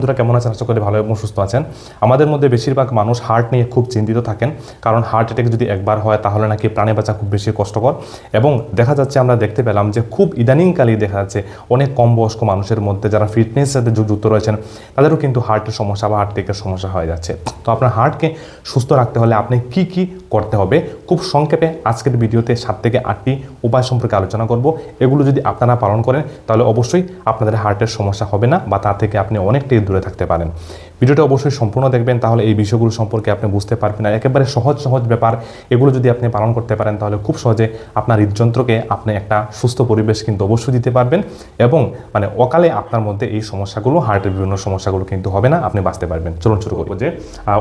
বন্ধুরা কেমন আছেন? আশা করি ভালো এবং সুস্থ আছেন। আমাদের মধ্যে বেশিরভাগ মানুষ হার্ট নিয়ে খুব চিন্তিত থাকেন। কারণ হার্ট অ্যাটাক যদি একবার হয়, তাহলে নাকি প্রাণে বাঁচা খুব বেশি কষ্টকর। এবং দেখা যাচ্ছে, আমরা দেখতে পেলাম যে খুব ইদানিংকালেই দেখা যাচ্ছে, অনেক কম বয়স্ক মানুষের মধ্যে যারা ফিটনেসের সাথে যুক্ত রয়েছেন, তাদেরও কিন্তু হার্টের সমস্যা বা হার্ট অ্যাটাকের সমস্যা হয়ে যাচ্ছে। তো আপনার হার্টকে সুস্থ রাখতে হলে আপনি কি কি করতে হবে? খুব সংক্ষেপে আজকের ভিডিওতে সাত থেকে আটটি উপায় সম্পর্কে আলোচনা করব। এগুলো যদি আপনারা পালন করেন, তাহলে অবশ্যই আপনাদের হার্টের সমস্যা হবে না, বা তা থেকে আপনি অনেকটাই দূরে থাকতে পারেন। ভিডিওটা অবশ্যই সম্পূর্ণ দেখবেন, তাহলে এই বিষয়গুলো সম্পর্কে আপনি বুঝতে পারবেন। আর একেবারে সহজ সহজ ব্যাপার, এগুলো যদি আপনি পালন করতে পারেন, তাহলে খুব সহজে আপনার হৃদযন্ত্রকে আপনি একটা সুস্থ পরিবেশ কিন্তু অবশ্যই দিতে পারবেন এবং মানে অকালে আপনার মধ্যে এই সমস্যাগুলো হার্টের বিভিন্ন সমস্যাগুলো কিন্তু হবে না, আপনি বাঁচতে পারবেন। চলুন শুরু করব যে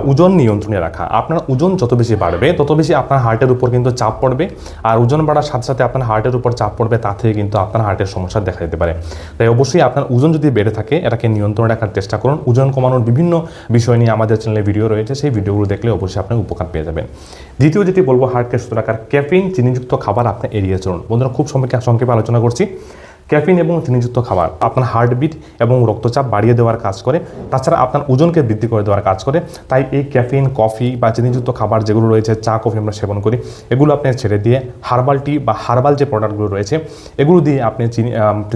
ওজন নিয়ন্ত্রণে রাখা। আপনার ওজন যত বেশি বাড়বে, তত বেশি আপনার হার্টের উপর কিন্তু চাপ পড়বে। আর ওজন বাড়ার সাথে সাথে আপনার হার্টের উপর চাপ পড়বে, তা থেকে কিন্তু আপনার হার্টের সমস্যা দেখা দিতে পারে। তাই অবশ্যই আপনার ওজন যদি বেড়ে থাকে, এটাকে নিয়ন্ত্রণে রাখার চেষ্টা করুন। ওজন কমানোর বিভিন্ন বিষয় নিয়ে আমাদের চ্যানেলে ভিডিও রয়েছে। সেই ভিডিওগুলো দেখলে অবশ্যই আপনি উপকার পেয়ে যাবেন। দ্বিতীয় যেটি বলব হার্টকে সুস্থ রাখার ক্যাফিন চিনিযুক্ত খাবার আপনি এড়িয়ে চলুন। বন্ধুরা, খুব সংক্ষেপে সংক্ষেপে আলোচনা করছি। ক্যাফিন এবং চিনিযুক্ত খাবার, আপনার হার্টবিট এবং রক্তচাপ বাড়িয়ে দেওয়ার কাজ করে, তাছাড়া আপনার ওজনকে বৃদ্ধি করে দেওয়ার কাজ করে, তাই এই ক্যাফিন, কফি বা চিনিযুক্ত খাবার যেগুলো রয়েছে, চা, কফি আমরা সেবন করি, এগুলো আপনি ছেড়ে দিয়ে হার্বাল টি বা হার্বাল যে প্রোডাক্টগুলো রয়েছে, এগুলো দিয়ে আপনি চিনি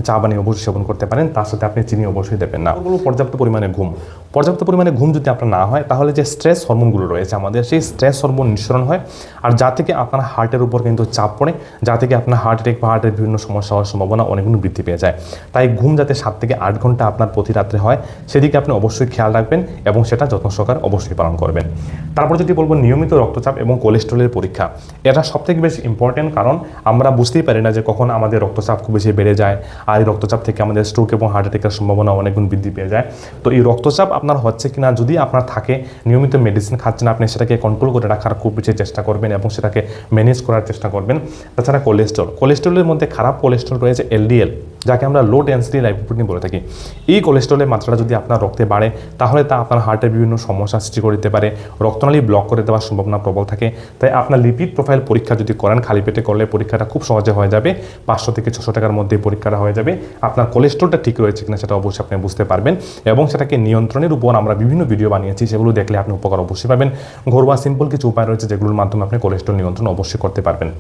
চা বানিয়ে অবশ্যই সেবন করতে পারেন, তার সাথে আপনি চিনি অবশ্যই দেবেন না। ওগুলো পর্যাপ্ত পরিমাণে ঘুম। পর্যাপ্ত পরিমাণে ঘুম যদি আপনার না হয়, তাহলে যে স্ট্রেস হরমোনগুলো রয়েছে আমাদের, সেই স্ট্রেস হরমোন নিঃসরণ হয়, আর যা থেকে আপনার হার্টের উপর কিন্তু চাপ পড়ে, যা থেকে আপনার হার্ট অ্যাটাক বা হার্টের বিভিন্ন সমস্যা হওয়ার সম্ভাবনা অনেকগুলো বৃদ্ধি পেয়ে যায়। তাই ঘুম যাতে সাত থেকে আট ঘণ্টা আপনার প্রতি রাত্রে হয়, সেদিকে আপনি অবশ্যই খেয়াল রাখবেন এবং সেটা যত্ন সহকারে অবশ্যই পালন করবেন। তারপর যদি বলব নিয়মিত রক্তচাপ এবং কোলেস্ট্রলের পরীক্ষা, এটা সবথেকে বেশি ইম্পর্টেন্ট কারণ আমরা বুঝতেই পারি না যে কখন আমাদের রক্তচাপ খুব বেশি বেড়ে যায় আর এই রক্তচাপ থেকে আমাদের স্ট্রোক এবং হার্ট অ্যাটাকের সম্ভাবনা অনেক গুণ বৃদ্ধি পেয়ে যায়। তো এই রক্তচাপ আপনার হচ্ছে কি না যদি আপনার থাকে, নিয়মিত মেডিসিন খাচ্ছেন আপনি, সেটাকে কন্ট্রোল করে রাখার খুব বেশি চেষ্টা করবেন এবং সেটাকে ম্যানেজ করার চেষ্টা করবেন। তাছাড়া কোলেস্ট্রল কোলেস্ট্রলের মধ্যে খারাপ কোলেস্ট্রল রয়েছে এলডিএল যাকে আমরা লো ডেন্সিটি লাইপোপ্রোটিন বলে থাকি। এই কোলেস্ট্রলের মাত্রাটা যদি আপনার রক্তে বাড়ে, তাহলে তা আপনার হার্টের বিভিন্ন সমস্যা সৃষ্টি করে দিতে পারে, রক্তনালী ব্লক করে দেওয়ার সম্ভাবনা প্রবল থাকে। তাই আপনার লিপিড প্রোফাইল পরীক্ষা যদি করেন, খালি পেটে করলে পরীক্ষাটা খুব সহজে হয়ে যাবে, পাঁচশো থেকে ছশো টাকার মধ্যে পরীক্ষাটা হয়ে যাবে। আপনার কোলেস্ট্রলটা ঠিক রয়েছে কিনা সেটা অবশ্যই আপনি বুঝতে পারবেন এবং সেটাকে নিয়ন্ত্রণের উপর আমরা বিভিন্ন ভিডিও বানিয়েছি, সেগুলো দেখলে আপনি উপকার অবশ্যই পাবেন। ঘরোয়া সিম্পল কিছু উপায় রয়েছে যেগুলোর মাধ্যমে আপনি কোলেস্ট্রল নিয়ন্ত্রণ অবশ্যই করতে পারবেন।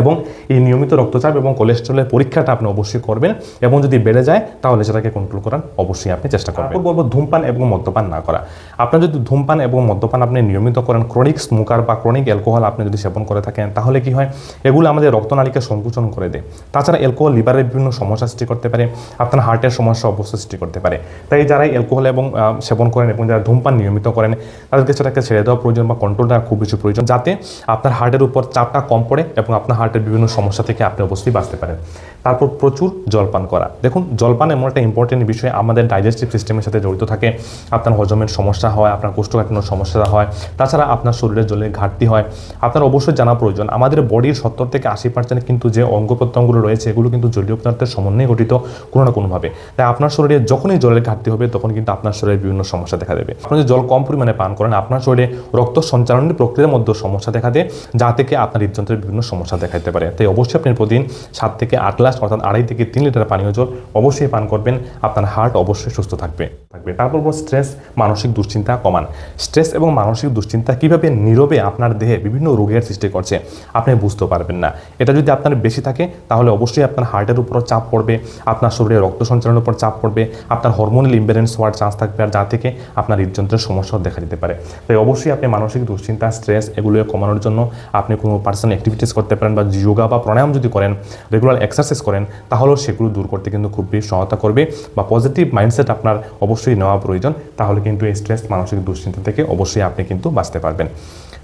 এবং এই নিয়মিত রক্তচাপ এবং কোলেস্ট্রলের পরীক্ষাটা আপনি অবশ্যই করবেন এবং যদি বেড়ে যায়, তাহলে সেটাকে কন্ট্রোল করার অবশ্যই আপনি চেষ্টা করবেন। বলব ধূমপান এবং মদ্যপান না করা। আপনার যদি ধূমপান এবং মদ্যপান আপনি নিয়মিত করেন ক্রনিক স্মোকার বা ক্রনিক অ্যালকোহল আপনি যদি সেবন করে থাকেন, তাহলে কি হয়? এগুলো আমাদের রক্তনালীকে সংকুচন করে দেয়। তাছাড়া অ্যালকোহল লিভারের বিভিন্ন সমস্যা সৃষ্টি করতে পারে, আপনার হার্টের সমস্যা অবশ্যই সৃষ্টি করতে পারে। তাই যারা অ্যালকোহল এবং সেবন করেন এবং যারা ধূমপান নিয়মিত করেন, তাদেরকে সেটাকে ছেড়ে দেওয়া প্রয়োজন বা কন্ট্রোলটা খুব বেশি প্রয়োজন, যাতে আপনার হার্টের উপর চাপটা কম পড়ে এবং আপনার হার্টের বিভিন্ন সমস্যা থেকে আপনি অবশ্যই বাঁচতে পারেন। তারপর প্রচুর জলপান করা। দেখুন, জলপান এমন একটা ইম্পর্টেন্ট বিষয়। আমাদের ডাইজেস্টিভ সিস্টেমের সাথে জড়িত থাকে। আপনার হজমের সমস্যা হয়, আপনার কোষ্ঠকাঠিন্যর সমস্যা হয়, তাছাড়া আপনার শরীরে জলের ঘাটতি হয়। আপনার অবশ্যই জানা প্রয়োজন। আমাদের বডির সত্তর থেকে আশি পার্সেন্ট কিন্তু যে অঙ্গ প্রত্যঙ্গগুলো রয়েছে, এগুলো কিন্তু জলীয় পদার্থের সমন্বয়ে গঠিত কোনো না কোনোভাবে। তাই আপনার শরীরে যখনই জলের ঘাটতি হবে, তখন কিন্তু আপনার শরীরে বিভিন্ন সমস্যা দেখা দেবে। আপনি যদি জল কম পরিমাণে পান করেন, আপনার শরীরে রক্ত সঞ্চালনের প্রক্রিয়ার মধ্যে সমস্যা দেখা দেয়, যা থেকে আপনার হৃদযন্ত্রের বিভিন্ন সমস্যা দেখা দিতে পারে। তাই অবশ্যই আপনি প্রতিদিন সাত থেকে আট গ্লাস, অর্থাৎ আড়াই থেকে তিন লিটার পানীয় জল অবশ্যই পান করবেন। আপনার হার্ট অবশ্যই সুস্থ থাকবে। থাকবে। তারপর স্ট্রেস মানসিক দুশ্চিন্তা কমান। স্ট্রেস এবং মানসিক দুশ্চিন্তা কীভাবে নীরবে আপনার দেহে বিভিন্ন রোগের সৃষ্টি করছে, আপনি বুঝতে পারবেন না। এটা যদি আপনার বেশি থাকে, তাহলে অবশ্যই আপনার হার্টের উপর চাপ পড়বে, আপনার শরীরে রক্ত সঞ্চালনের উপর চাপ পড়বে, আপনার হরমোনাল ইম্ব্যালেন্স হওয়ার চান্স থাকবে আর যা থেকে আপনার হৃদযন্ত্রের সমস্যাও দেখা দিতে পারে। তাই অবশ্যই আপনি মানসিক দুশ্চিন্তা স্ট্রেস এগুলো কমানোর জন্য আপনি কোনো পার্সোনাল অ্যাক্টিভিটিস করতে পারেন বা যোগা বা প্রাণায়াম যদি করেন রেগুলার এক্সারসাইজ করেন, তাহলেও সেগুলো দূর করতে কিন্তু খুব বেশি সহায়তা করবে বা পজিটিভ মাইন্ডসেট আপনার অবশ্যই নেওয়া প্রয়োজন তাহলে কিন্তু এই স্ট্রেস মানসিক দুশ্চিন্তা থেকে অবশ্যই আপনি কিন্তু বাঁচতে পারবেন।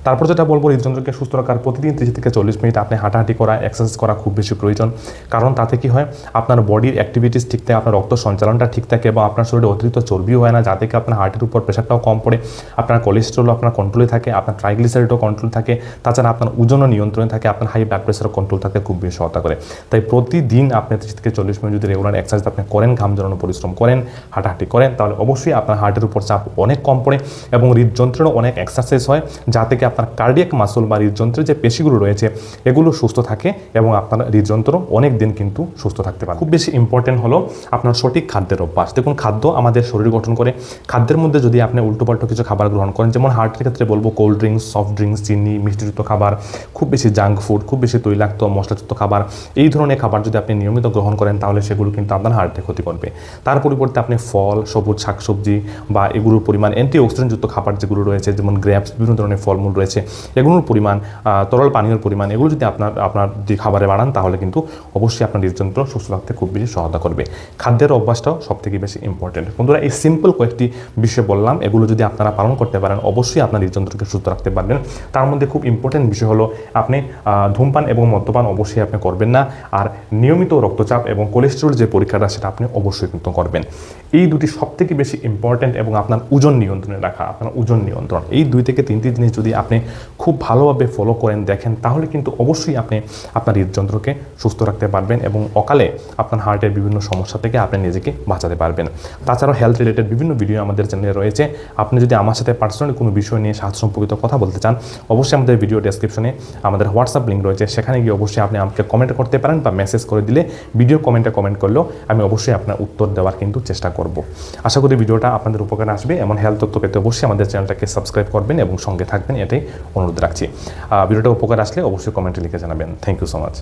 তারপর যেটা বলব, হৃদযন্ত্রকে সুস্থ রাখার প্রতিদিন তিরিশ থেকে চল্লিশ মিনিট আপনি হাঁটাহাঁটি করা এক্সারসাইজ করা খুব বেশি প্রয়োজন। কারণ তাতে কি হয়, আপনার বডির অ্যাক্টিভিটিস ঠিক থাকে, আপনার রক্ত সঞ্চালনটা ঠিক থাকে এবং আপনার শরীরে অতিরিক্ত চর্বিও হয় না, যা থেকে আপনার হার্টের উপর প্রেশারটাও কম পড়ে, আপনার কোলেস্ট্রলও আপনার কন্ট্রোলে থাকে, আপনার ট্রাইগ্লিসারিডও কন্ট্রোল থাকে, তাছাড়া আপনার ওজনও নিয়ন্ত্রণে থাকে, আপনার হাই ব্লাড প্রেশারও কন্ট্রোল থাকে খুব বেশি সহায়তা করে। তাই প্রতিদিন আপনি তিরিশ থেকে চল্লিশ মিনিট যদি রেগুলার এক্সারসাইজ আপনি করেন, ঘাম জড়ানো পরিশ্রম করেন, হাঁটাহাঁটি করেন, তাহলে অবশ্যই আপনার হার্টের উপর চাপ অনেক কম পড়ে এবং হৃদযন্ত্রেরও অনেক এক্সারসাইজ হয়, যা থেকে আপনার কার্ডিয়াক মাসল বা হৃদযন্ত্রের যে পেশিগুলো রয়েছে, এগুলো সুস্থ থাকে এবং আপনার হৃদযন্ত্র অনেক দিন কিন্তু সুস্থ থাকতে পারে। খুব বেশি ইম্পর্টেন্ট হলো আপনার সঠিক খাদ্যের অভ্যাস। দেখুন, খাদ্য আমাদের শরীর গঠন করে। খাদ্যের মধ্যে যদি আপনি উল্টোপাল্টো কিছু খাবার গ্রহণ করেন, যেমন হার্টের ক্ষেত্রে বলব কোল্ড ড্রিঙ্কস সফট ড্রিঙ্কস চিনি, মিষ্টিযুক্ত খাবার, খুব বেশি জাঙ্ক ফুড খুব বেশি তৈলাক্ত, মশলাযুক্ত খাবার, এই ধরনের খাবার যদি আপনি নিয়মিত গ্রহণ করেন, তাহলে সেগুলো কিন্তু আপনার হার্টের ক্ষতি করবে। তার পরিবর্তে আপনি ফল, সবুজ শাকসবজি বা এগুলোর পরিমাণ অ্যান্টি অক্সিডেন্টযুক্ত খাবার যেগুলো রয়েছে, যেমন গ্র্যাপস বিভিন্ন ধরনের ফলমূল রয়েছে। এগুলোর পরিমাণ তরল পানীয়র পরিমাণ, এগুলো যদি আপনার আপনার খাবারে বাড়ান, তাহলে কিন্তু অবশ্যই আপনার হৃদযন্ত্র সুস্থ থাকতে খুব বেশি সহায়তা করবে। খাদ্যের অভ্যাসটাও সব থেকে বেশি ইম্পর্টেন্ট বন্ধুরা, এই সিম্পল কয়েকটি বিষয় বললাম। এগুলো যদি আপনারা পালন করতে পারেন, অবশ্যই আপনার হৃদযন্ত্রকে সুস্থ রাখতে পারবেন। তার মধ্যে খুব ইম্পর্টেন্ট বিষয় হলো, আপনি ধূমপান এবং মদ্যপান অবশ্যই আপনি করবেন না। আর নিয়মিত রক্তচাপ এবং কোলেস্টেরল যে পরীক্ষাটা, সেটা আপনি অবশ্যই কিন্তু করবেন। এই দুটি সব থেকে বেশি ইম্পর্টেন্ট এবং আপনার ওজন নিয়ন্ত্রণে রাখা, আপনার ওজন নিয়ন্ত্রণ। এই দুই থেকে তিনটি জিনিস যদি আপনি খুব ভালোভাবে ফলো করেন, দেখেন, তাহলে কিন্তু অবশ্যই আপনি আপনার হৃদযন্ত্রকে সুস্থ রাখতে পারবেন এবং অকালে আপনার হার্টের বিভিন্ন সমস্যা থেকে আপনি নিজেকে বাঁচাতে পারবেন। তাছাড়াও হেলথ রিলেটেড বিভিন্ন ভিডিও আমাদের চ্যানেলে রয়েছে। আপনি যদি আমার সাথে পার্সোনালি কোনো বিষয় নিয়ে স্বাস্থ্য সম্পর্কিত কথা বলতে চান, অবশ্যই আমাদের ভিডিও ডেসক্রিপশনে আমাদের হোয়াটসঅ্যাপ লিঙ্ক রয়েছে। সেখানে গিয়ে অবশ্যই আপনি আমাকে কমেন্ট করতে পারেন বা মেসেজ করে দিলে ভিডিও কমেন্টে কমেন্ট করলেও আমি অবশ্যই আপনার উত্তর দেওয়ার কিন্তু চেষ্টা করব। আশা করি ভিডিওটা আপনাদের উপকারে আসবে। এমন হেলথ তথ্য পেতে অবশ্যই আমাদের চ্যানেলটাকে সাবস্ক্রাইব করবেন এবং সঙ্গে থাকবেন। এটাই অনুরোধ রাখছি। ভিডিওটা উপকার আসলে অবশ্যই কমেন্টে লিখে জানাবেন। Thank you so much